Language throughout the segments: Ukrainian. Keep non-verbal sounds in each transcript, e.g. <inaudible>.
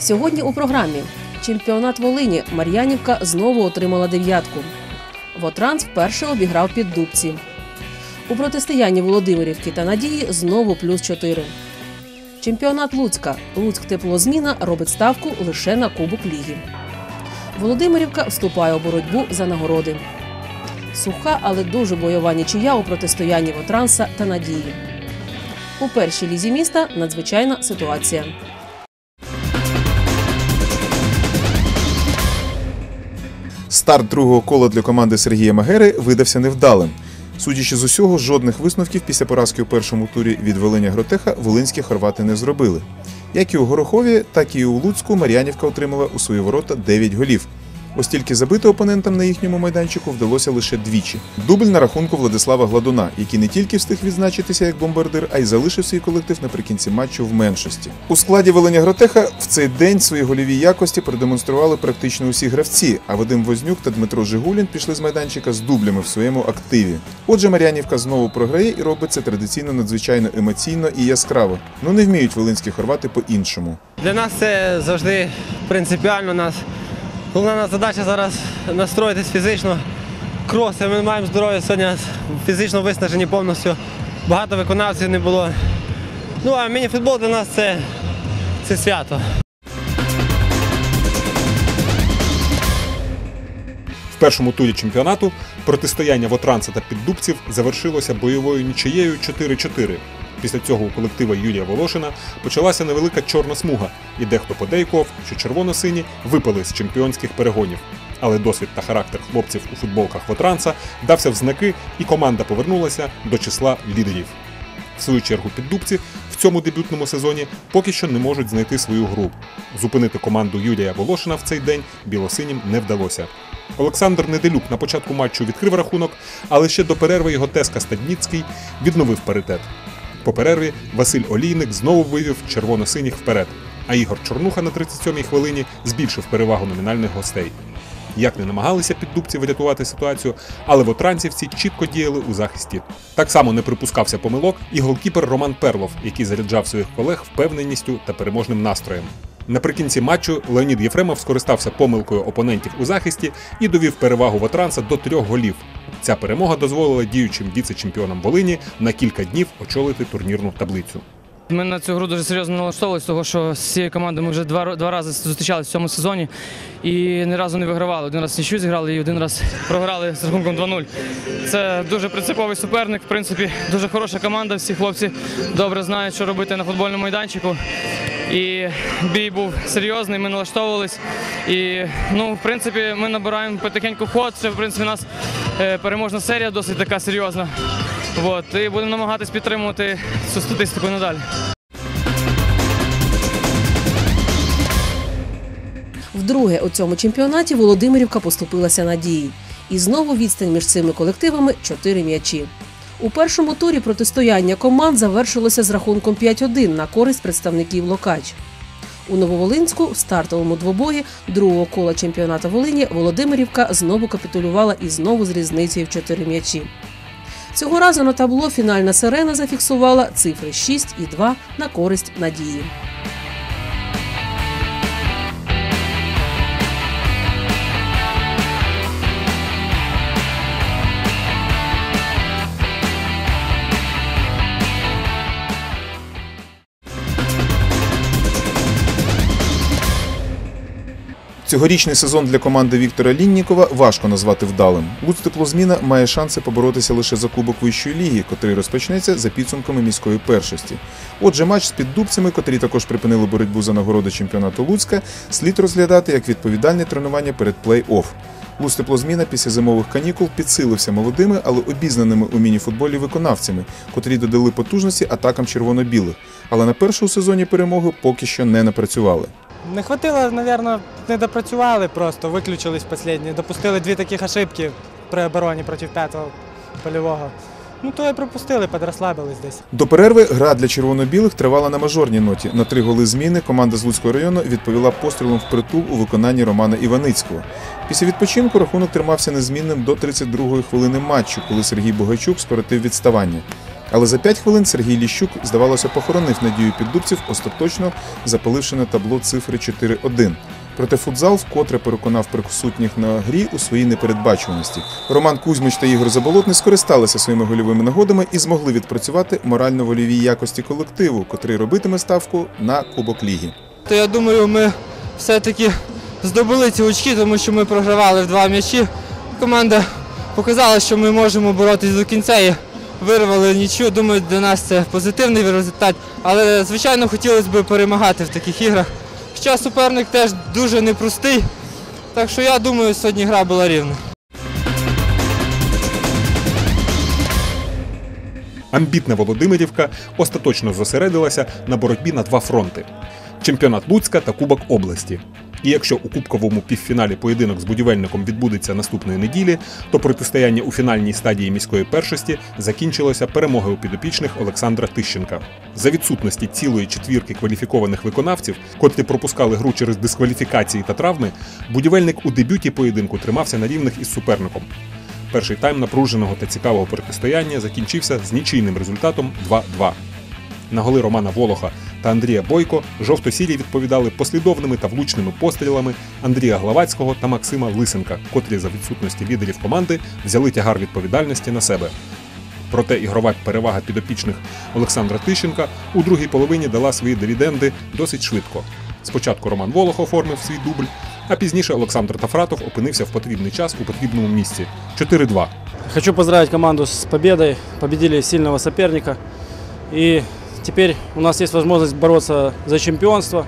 Сьогодні у програмі чемпіонат Волині Мар'янівка знову отримала дев'ятку. Вотранс вперше обіграв піддубці. У протистоянні Володимирівки та Надії знову плюс 4. Чемпіонат Луцька. Луцьк теплозміна робить ставку лише на Кубок Ліги. Володимирівка вступає у боротьбу за нагороди. Суха, але дуже бойова нічия у протистоянні Вотранса та Надії. У першій лізі міста надзвичайна ситуація. Старт другого кола для команди Сергія Магери видався невдалим. Судячи з усього, жодних висновків після поразки у першому турі від Волиня Гротеха волинські хорвати не зробили. Як і у Горохові, так і у Луцьку Мар'янівка отримала у свої ворота 9 голів. Ось тільки забити опонентам на їхньому майданчику вдалося лише двічі. Дубль на рахунку Владислава Гладуна, який не тільки встиг відзначитися як бомбардир, а й залишив свій колектив наприкінці матчу в меншості. У складі Волиня Гротеха в цей день свої гольові якості продемонстрували практично усі гравці. А Вадим Вознюк та Дмитро Жигулін пішли з майданчика з дублями в своєму активі. Отже, Мар'янівка знову програє і робить це традиційно надзвичайно емоційно і яскраво. Ну не вміють волинські хорвати по-іншому. Для нас це завжди принципіально. Нас головна задача зараз настроїтись фізично. Кроси, ми маємо здоров'я сьогодні фізично виснажені повністю. Багато виконавців не було. Ну а міні-футбол для нас це, це свято. В першому турі чемпіонату протистояння Вотранца та піддубців завершилося бойовою нічиєю 4-4. Після цього у колектива Юрія Волошина почалася невелика чорна смуга, і дехто подейкував, що червоно-сині випали з чемпіонських перегонів. Але досвід та характер хлопців у футболках Вотранца дався в знаки, і команда повернулася до числа лідерів. В свою чергу піддубці в цьому дебютному сезоні поки що не можуть знайти свою гру. Зупинити команду Юрія Волошина в цей день білосинім не вдалося. Олександр Неделюк на початку матчу відкрив рахунок, але ще до перерви його теска Стадніцький відновив паритет. По перерві Василь Олійник знову вивів червоно-синіх вперед, а Ігор Чорнуха на 37-й хвилині збільшив перевагу номінальних гостей. Як не намагалися піддубці врятувати ситуацію, але вотранцівці чітко діяли у захисті. Так само не припускався помилок і голкіпер Роман Перлов, який заряджав своїх колег впевненістю та переможним настроєм. Наприкінці матчу Леонід Єфремов скористався помилкою опонентів у захисті і довів перевагу Вотранса до трьох голів. Ця перемога дозволила діючим віце-чемпіонам Волині на кілька днів очолити турнірну таблицю. Ми на цю гру дуже серйозно налаштовувалися, тому що з цією командою ми вже два, два рази зустрічалися в цьому сезоні і ні разу не вигравали. Один раз нічю зіграли і один раз <laughs> програли з рахунком 2-0. Це дуже принциповий суперник. В принципі, дуже хороша команда. Всі хлопці добре знають, що робити на футбольному майданчику. І бій був серйозний, ми налаштовувались. І ну, в принципі, ми набираємо потихеньку ход. Це в принципі у нас е, переможна серія, досить така серйозна. І будемо намагатись підтримувати цю статистику надалі. Вдруге у цьому чемпіонаті Володимирівка поступилася надії. І знову відстань між цими колективами 4 м'ячі. У першому турі протистояння команд завершилося з рахунком 5-1 на користь представників Локач. У Нововолинську в стартовому двобої другого кола чемпіонату Волині Володимирівка знову капітулювала і знову з різницею в 4 м'ячі. Цього разу на табло фінальна сирена зафіксувала цифри 6 і 2 на користь надії. Цьогорічний сезон для команди Віктора Ліннікова важко назвати вдалим. Луц теплозміна має шанси поборотися лише за кубок вищої ліги, котрий розпочнеться за підсумками міської першості. Отже, матч з піддубцями, котрі також припинили боротьбу за нагороди чемпіонату Луцька, слід розглядати як відповідальне тренування перед плей-офф. Луц теплозміна після зимових канікул підсилився молодими, але обізнаними у міні-футболі виконавцями, котрі додали потужності атакам червоно-білих. Але на першому сезоні перемоги поки що не напрацювали. Не хватило, мабуть, не допрацювали просто, виключились останні. Допустили дві таких ошибки при обороні проти п'ятого польового. Ну то і пропустили, подрозслабились десь. До перерви гра для червоно-білих тривала на мажорній ноті. На три голи зміни команда з Луцького району відповіла пострілом в притул у виконанні Романа Іваницького. Після відпочинку рахунок тримався незмінним до 32-ї хвилини матчу, коли Сергій Богачук скоротив відставання. Але за 5 хвилин Сергій Ліщук, здавалося, похоронив надію піддубців, остаточно запаливши на табло цифри 4-1. Проте футзал вкотре переконав присутніх на грі у своїй непередбачуваності. Роман Кузьмич та Ігор Заболотний скористалися своїми гольовими нагодами і змогли відпрацювати морально-вольові якості колективу, котрий робитиме ставку на Кубок Ліги. то я думаю, ми все-таки здобули ці очки, тому що ми програвали в два м'ячі. Команда показала, що ми можемо боротися до кінця вирвали нічого. Думаю, для нас це позитивний результат. Але, звичайно, хотілося б перемагати в таких іграх. Хоча суперник теж дуже непростий. Так що я думаю, сьогодні гра була рівна. Амбітна Володимирівка остаточно зосередилася на боротьбі на два фронти: чемпіонат Луцька та Кубок області. І якщо у кубковому півфіналі поєдинок з будівельником відбудеться наступної неділі, то протистояння у фінальній стадії міської першості закінчилося перемогою підопічних Олександра Тищенка. За відсутності цілої четвірки кваліфікованих виконавців, котрі пропускали гру через дискваліфікації та травми, будівельник у дебюті поєдинку тримався на рівних із суперником. Перший тайм напруженого та цікавого протистояння закінчився з нічийним результатом 2-2. На голи Романа Волоха та Андрія Бойко жовто-сірі відповідали послідовними та влучними пострілами Андрія Главацького та Максима Лисенка, котрі за відсутності лідерів команди взяли тягар відповідальності на себе. Проте ігрова перевага підопічних Олександра Тищенка у другій половині дала свої дивіденди досить швидко. Спочатку Роман Волох оформив свій дубль, а пізніше Олександр Тафратов опинився в потрібний час у потрібному місці 4-2. Хочу поздравить команду с победой. Победили сильного соперника. И теперь у нас есть возможность бороться за чемпионство.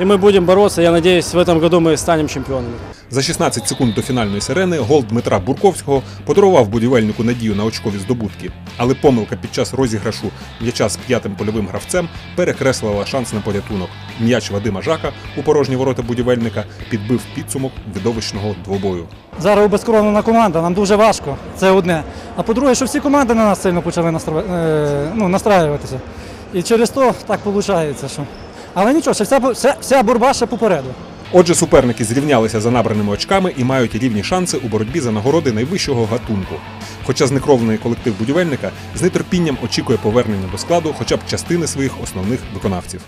И мы будем бороться. Я надеюсь, в этом году мы станем чемпионами. За 16 секунд до фінальної сирени гол Дмитра Бурковського подарував будівельнику надію на очкові здобутки. Але помилка під час розіграшу м'яча з п'ятим польовим гравцем перекреслила шанс на порятунок. М'яч Вадима Жака у порожні ворота будівельника підбив підсумок видовищного двобою. Зараз обезкоронена команда, нам дуже важко. Це одне. А по-друге, що всі команди на нас сильно почали настро... е, ну, настраюватися. І через то так виходить. Що... Але нічого, вся, вся, вся боротьба ще попереду. Отже, суперники зрівнялися за набраними очками і мають рівні шанси у боротьбі за нагороди найвищого гатунку. Хоча знекровлений колектив будівельника з нетерпінням очікує повернення до складу хоча б частини своїх основних виконавців.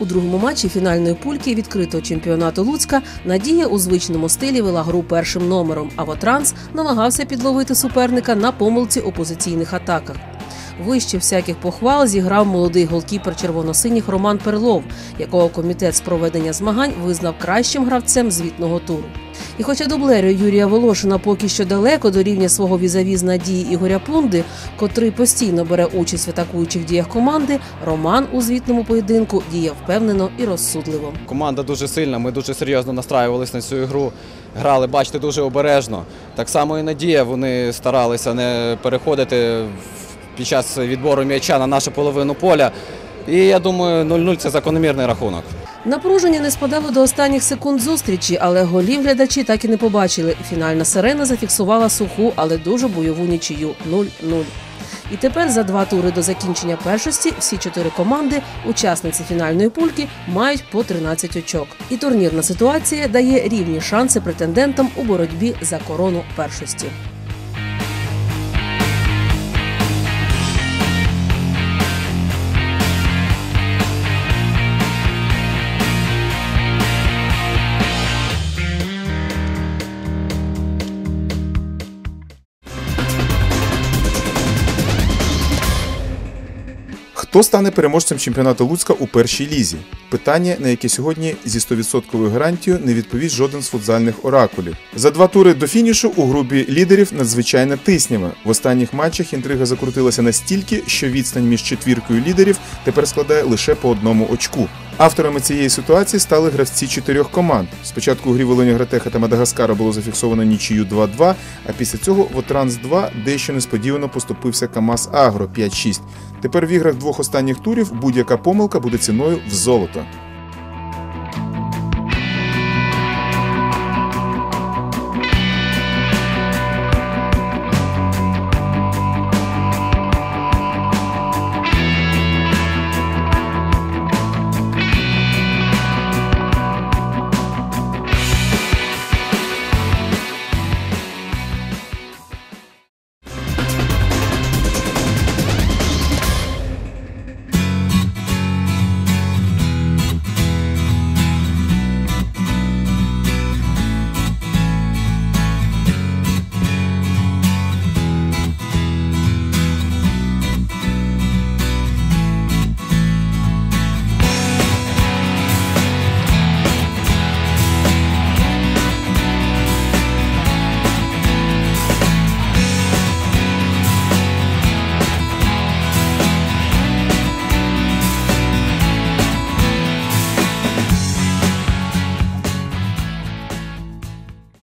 У другому матчі фінальної пульки відкритого чемпіонату Луцька Надія у звичному стилі вела гру першим номером, а Вотранс намагався підловити суперника на помилці опозиційних позиційних атаках. Вище всяких похвал зіграв молодий голкіпер червоно-синіх Роман Перлов, якого комітет з проведення змагань визнав кращим гравцем звітного туру. І хоча дублерю Юрія Волошина поки що далеко до рівня свого візаві з надії Ігоря Пунди, котрий постійно бере участь в атакуючих діях команди, Роман у звітному поєдинку діє впевнено і розсудливо. Команда дуже сильна, ми дуже серйозно настраювалися на цю ігру. Грали, бачите, дуже обережно. Так само і Надія, вони старалися не переходити під час відбору м'яча на нашу половину поля. І я думаю, 0-0 це закономірний рахунок. Напруження не спадало до останніх секунд зустрічі, але голів глядачі так і не побачили. Фінальна сирена зафіксувала суху, але дуже бойову нічию 0-0. І тепер за два тури до закінчення першості всі чотири команди, учасниці фінальної пульки, мають по 13 очок. І турнірна ситуація дає рівні шанси претендентам у боротьбі за корону першості. Хто стане переможцем чемпіонату Луцька у першій лізі? Питання, на яке сьогодні зі 100% гарантією не відповість жоден з футзальних оракулів. За два тури до фінішу у групі лідерів надзвичайна тиснява. В останніх матчах інтрига закрутилася настільки, що відстань між четвіркою лідерів тепер складає лише по одному очку. Авторами цієї ситуації стали гравці чотирьох команд. Спочатку у грі Гратеха та Мадагаскара було зафіксовано нічию 2-2, а після цього Вотранс 2 дещо несподівано поступився КАМАЗ Агро 5-6. Тепер в іграх двох останніх турів будь-яка помилка буде ціною в золото.